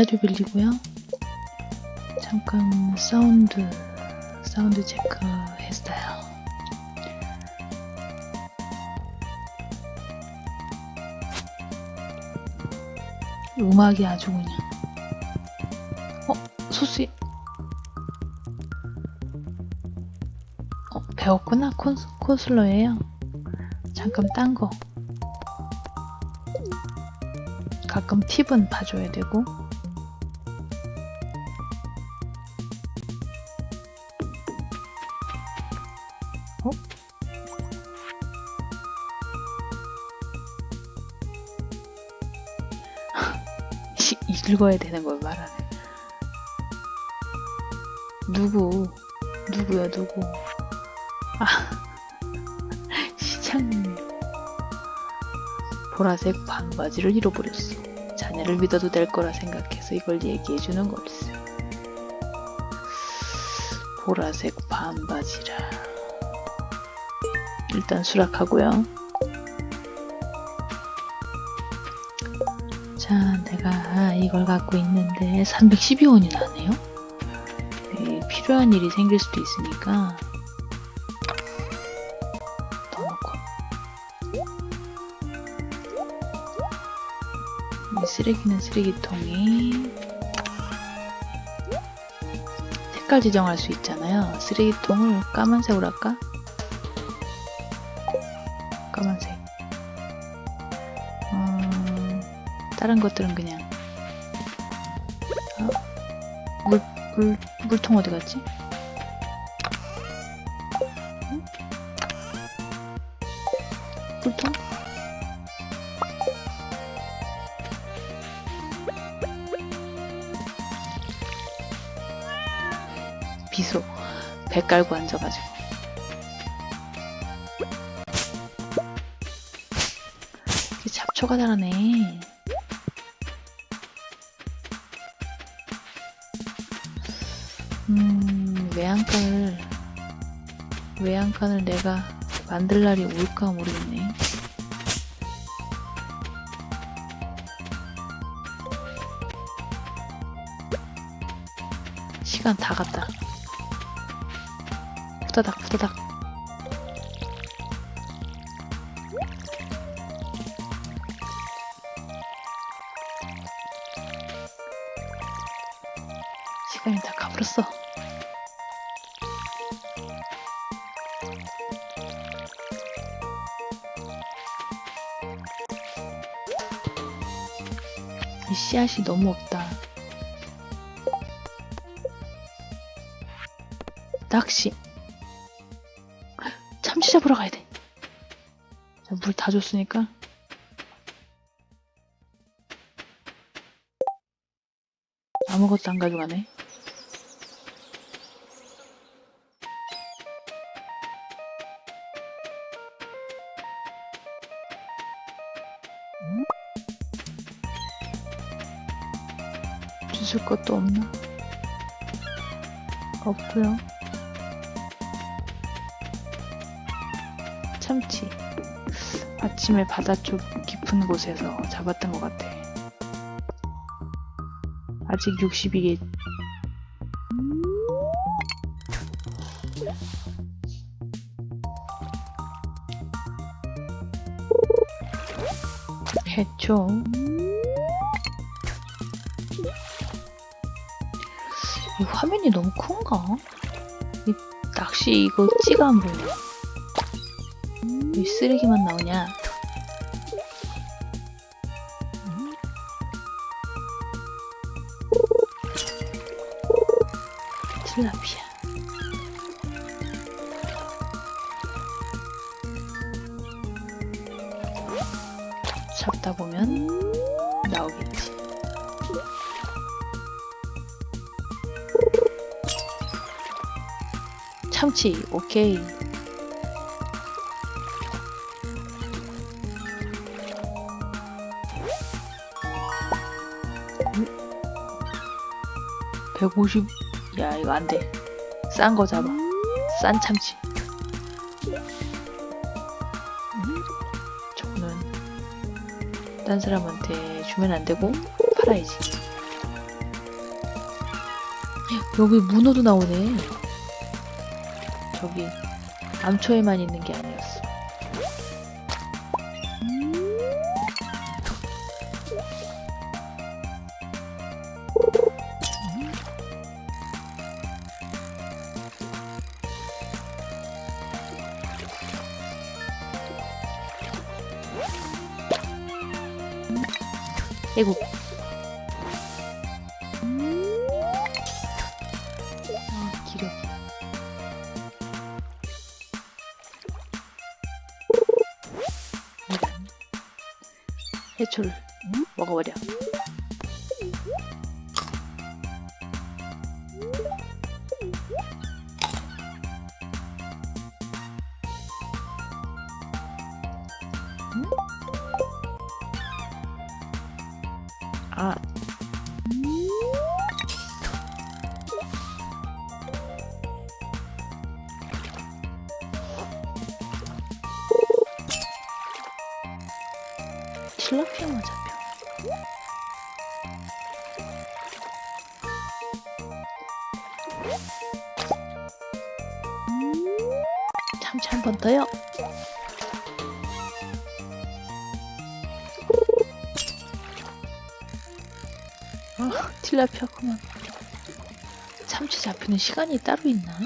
기타도 빌리고요. 잠깐 사운드 사운드 체크 했어요. 음악이 아주 그냥 어 소스 어 배웠구나 콘 콘슬러예요. 잠깐 딴 거. 가끔 팁은 봐줘야 되고 어? 시- 읽어야 되는 걸 말하네 누구 누구야 누구 아 시장님 보라색 반바지를 잃어버렸어 자네를 믿어도 될 거라 생각해서 이걸 얘기해 주는 걸세. 보라색 반바지라. 일단 수락하고요. 자, 내가 이걸 갖고 있는데 312원이 나네요. 네, 필요한 일이 생길 수도 있으니까 이 쓰레기는 쓰레기통에 색깔 지정할 수 있잖아요. 쓰레기통을 까만색으로 할까? 다른 것들은 그냥 아, 물, 물, 물통 어디 갔지? 응? 물통? 비소 배 깔고 앉아가지고 잡초가 달하네 간을 내가 만들 날이 올까 모르겠네. 시간 다 갔다. 후다닥 후다닥. 시간이 다 가버렸어 씨앗이 너무 없다 낚시 참치 잡으러 가야 돼. 물 다 줬으니까. 아무것도 안 가져가네. 주실 것도 없나? 없고요. 참치. 아침에 바다 쪽 깊은 곳에서 잡았던 것 같아. 아직 60이게. 해초. 화면이 너무 큰가? 이 낚시 이거 찌가 안 보여. 왜 쓰레기만 나오냐? tilapia. 잡다 참치, 오케이. 백오십. 야 이거 안돼. 싼 거 잡아. 싼 참치. 저거는 딴 사람한테 주면 안 되고 팔아야지. 여기 문어도 나오네. 저기 암초에만 있는 게 아니었 해초를 먹어버려. 참치 한번 더요. 아, 틸라피아구만. 참치 잡히는 시간이 따로 있나?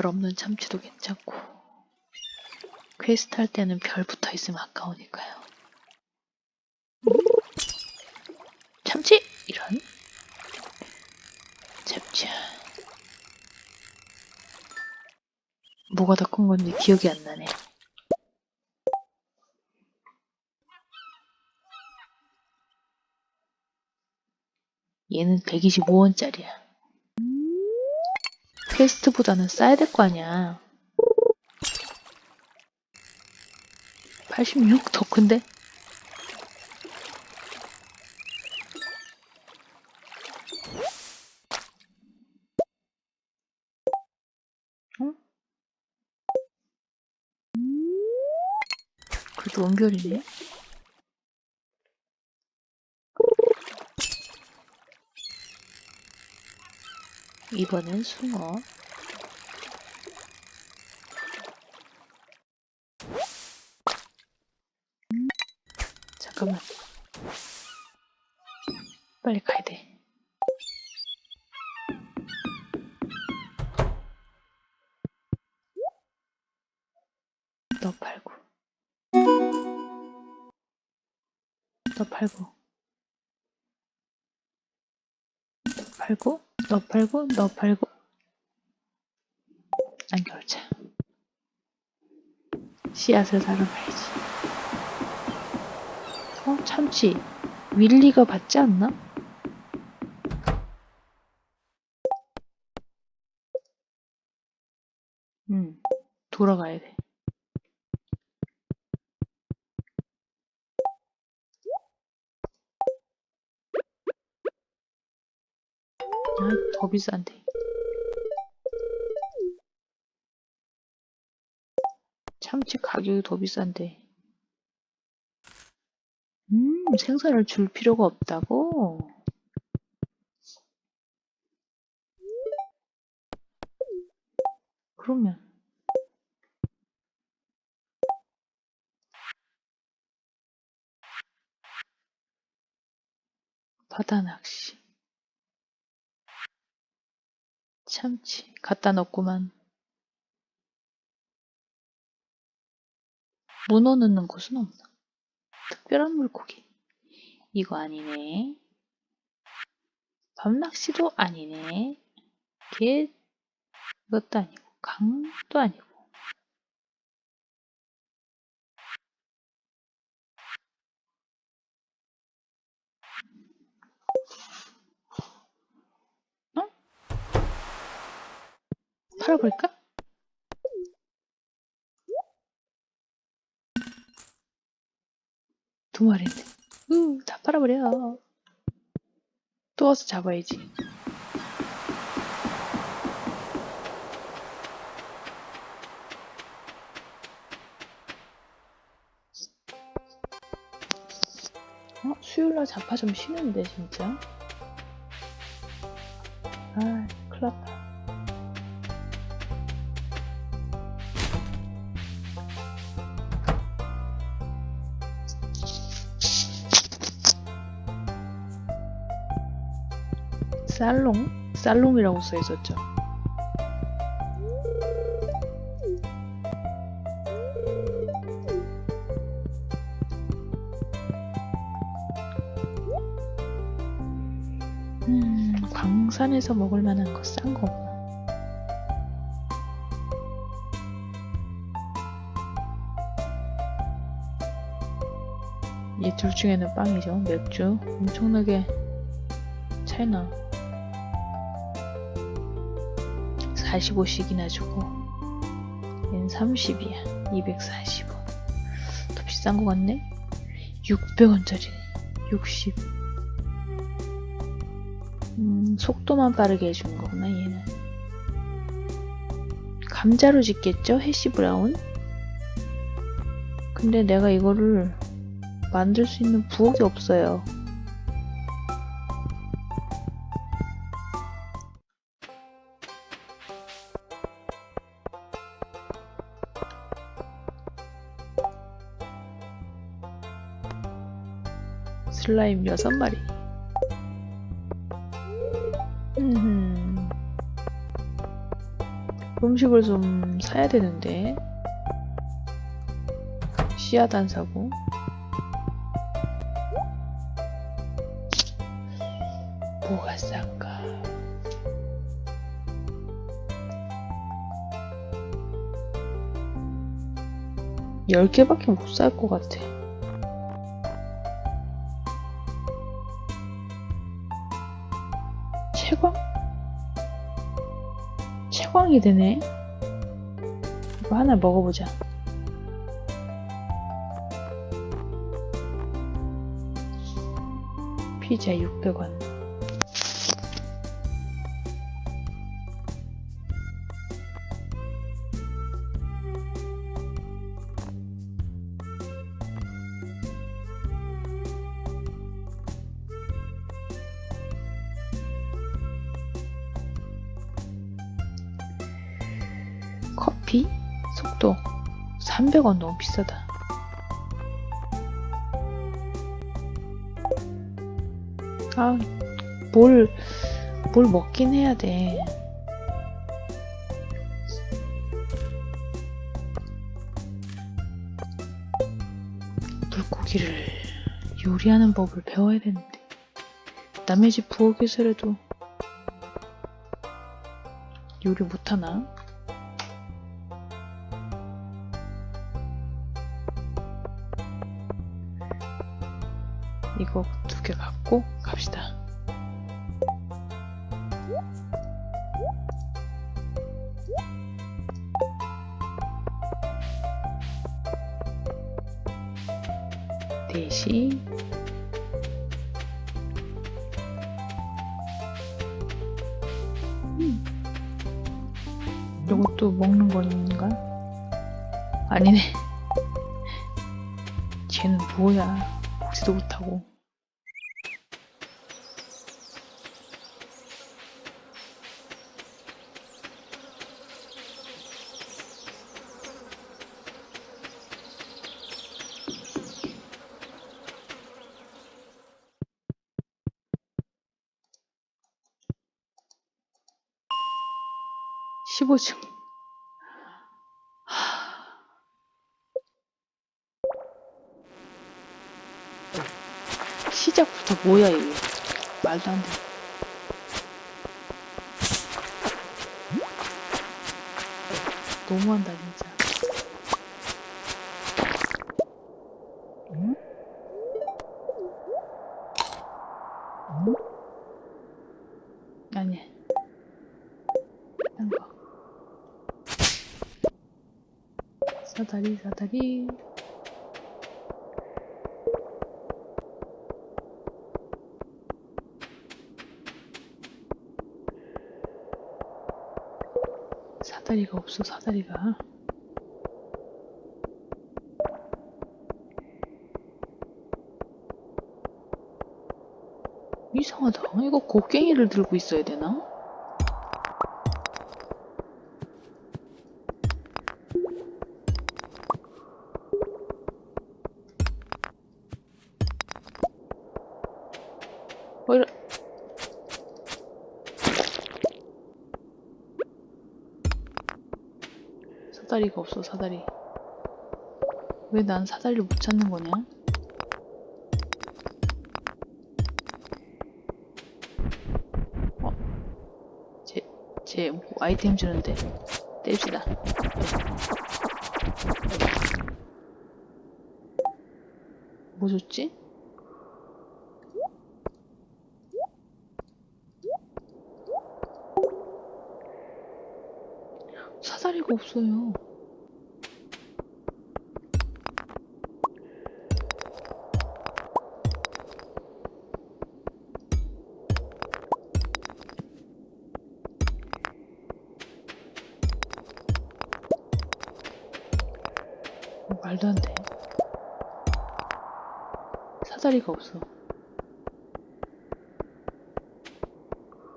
별 없는 참치도 괜찮고 퀘스트 할 때는 별 붙어 있으면 아까우니까요. 참치 이런 잡자. 뭐가 더 큰 건지 기억이 안 나네. 얘는 125원짜리야. 퀘스트보다는 싸야 될 거 아니야. 86? 더 큰데? 응? 그래도 은별이네. 이번엔 숭어. 잠깐만. 빨리 가야 돼. 너 팔고. 너 팔고. 팔고, 너 팔고, 너 팔고. 안 겨울자. 씨앗을 사러 가야지. 어, 참치. 윌리가 받지 않나? 응, 돌아가야 돼. 아, 더 비싼데. 참치 가격이 더 비싼데. 음, 생선을 줄 필요가 없다고? 그러면. 바다 낚시. 참치. 갖다 놓고만. 문어 넣는 곳은 없나? 특별한 물고기. 이거 아니네. 밤낚시도 아니네. 개, 이것도 아니고, 강도 아니고. 어? 팔아볼까? 두 마리인데. 으, 다 팔아버려. 또 와서 잡아야지. 어? 수요일날 자파 좀 쉬는데, 진짜? 아, 큰일 났다. 살롱? 살롱이라고 써 있었죠. 음, 광산에서 먹을 만한 거 싼 거 없나? 이 둘 중에는 빵이죠. 맥주 엄청나게 차이나. 45씩이나 주고 얘는 30이야. 245 더 비싼 거 같네? 600원짜리. 60 음, 속도만 빠르게 해준 거구나 얘는. 감자로 짓겠죠 해시 브라운? 근데 내가 이거를 만들 수 있는 부엌이 없어요 슬라임 6마리. 음. 음식을 좀 사야 되는데. 씨앗 안 사고. 뭐가 싼가? 열 개밖에 못 살 것 같아. 채광? 채광이 되네. 이거 하나 먹어보자. 피자 600원. 커피? 속도 300원 너무 비싸다. 아, 뭘, 뭘 먹긴 해야 돼. 물고기를 요리하는 법을 배워야 되는데. 남의 집 부엌에서라도 요리 못하나? 이거 두 개 갖고 갑시다. 넷이 음. 이것도 먹는 건가? 아니네. 쟤는 뭐야? 보지도 못하고. 십오 층 시작부터 뭐야 이게 말도 안 돼. 너무한다 진짜. 다리 사다리 사다리가 없어 사다리가 이상하다 이거 곡괭이를 들고 있어야 되나? 사다리가 없어 사다리 왜 난 사다리를 못 찾는 거냐? 어? 제, 제 뭐 아이템 주는데 뗍시다 뭐 줬지? 사다리가 없어요. 어, 말도 안 돼. 사다리가 없어.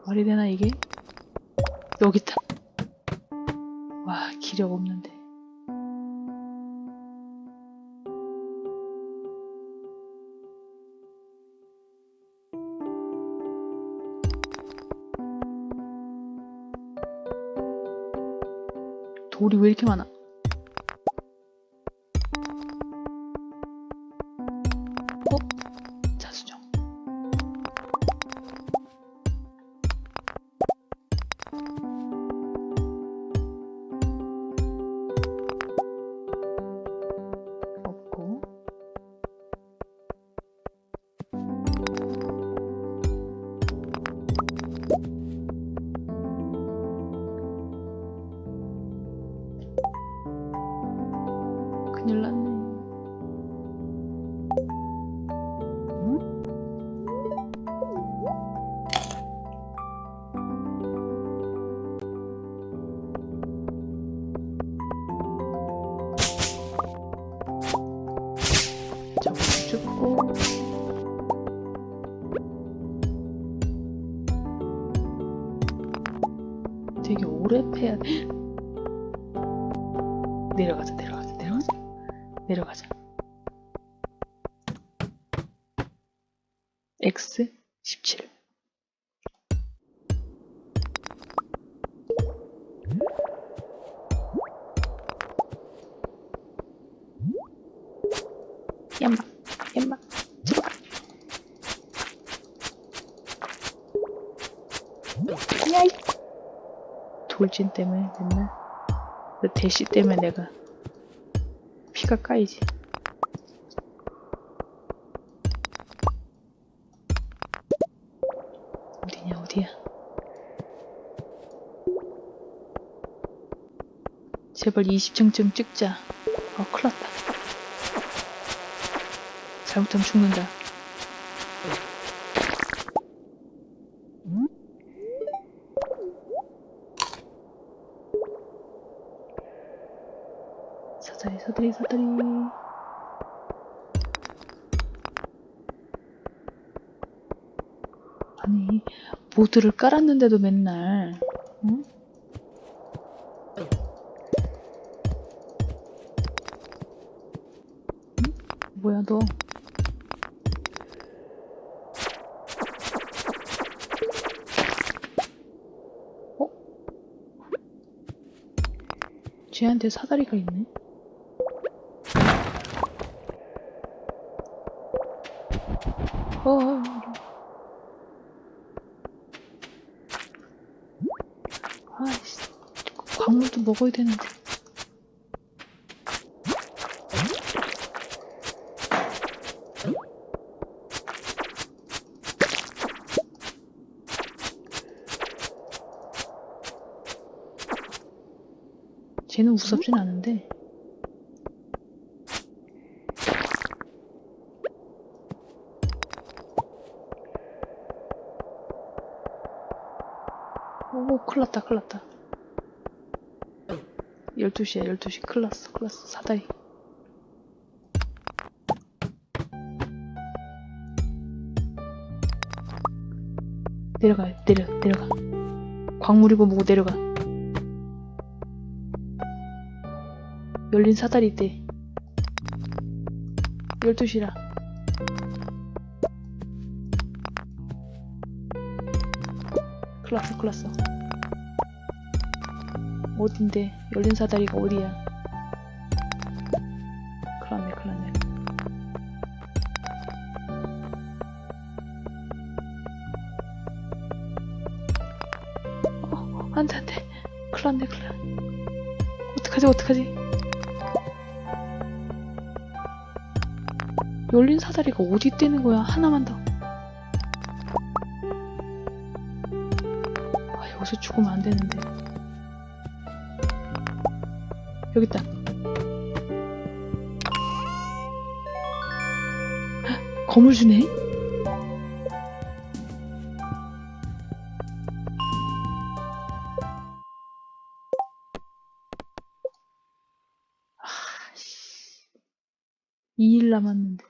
말이 되나 이게? 여기 있다. 와 기력 없는데. 돌이 왜 이렇게 많아? 되게 오래 패야 돼. 내려가자, 내려가자, 내려가자. 내려가자. X 17. 돌진 때문에 맨날. 그 대시 때문에 내가 피가 까이지. 어디냐 어디야? 제발 20층쯤 찍자. 아 큰일 났다. 잘못하면 죽는다. 모드를 깔았는데도 맨날 응? 응? 뭐야 너 어? 쟤한테 사다리가 있네 어. 아이씨, 광물도 먹어야 되는데. 쟤는 무섭진 않은데. 오, 큰일 났다, 큰일 났다. 12시야 12시. 큰일 났어 큰일 났어. 사다리. 내려가 내려 내려가. 광물이고 뭐고 내려가. 열린 사다리 있대 12시라. 큰일 났어 큰일 났어. 어딘데 열린 사다리가 어디야? 큰일 났네 큰일 났네. 어, 안 돼 안 돼. 큰일 났네 큰일 났네. 어떡하지 어떡하지? 열린 사다리가 어디 뜨는 거야? 하나만 더. 아, 여기서 죽으면 안 되는데 여기 있다. 헉, 거물 주네? 아씨. 2일 남았는데.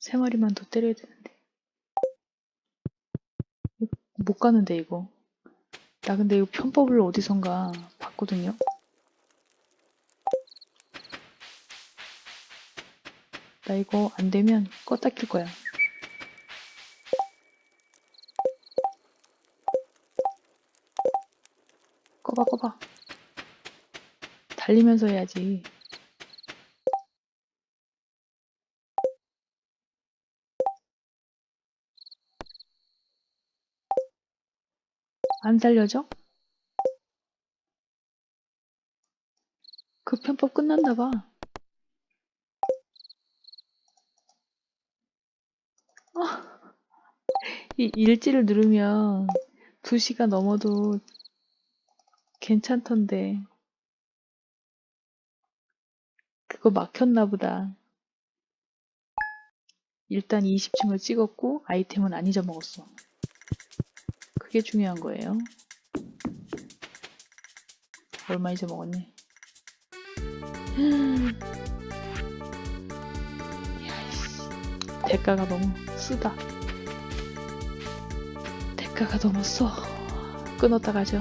세 마리만 더 때려야 되는데. 못 가는데 이거. 나 근데 이거 편법을 어디선가 봤거든요 나 이거 안 되면 껐다 킬 거야 꺼봐 꺼봐 달리면서 해야지 안 살려져? 그 편법 끝났나 봐. 이 일지를 누르면 2시가 넘어도 괜찮던데. 그거 막혔나 보다. 일단 20층을 찍었고 아이템은 안 잊어먹었어. 그게 중요한 거예요. 얼마 잊어먹었니? 대가가 너무 쓰다. 대가가 너무 써. 끊었다 가죠.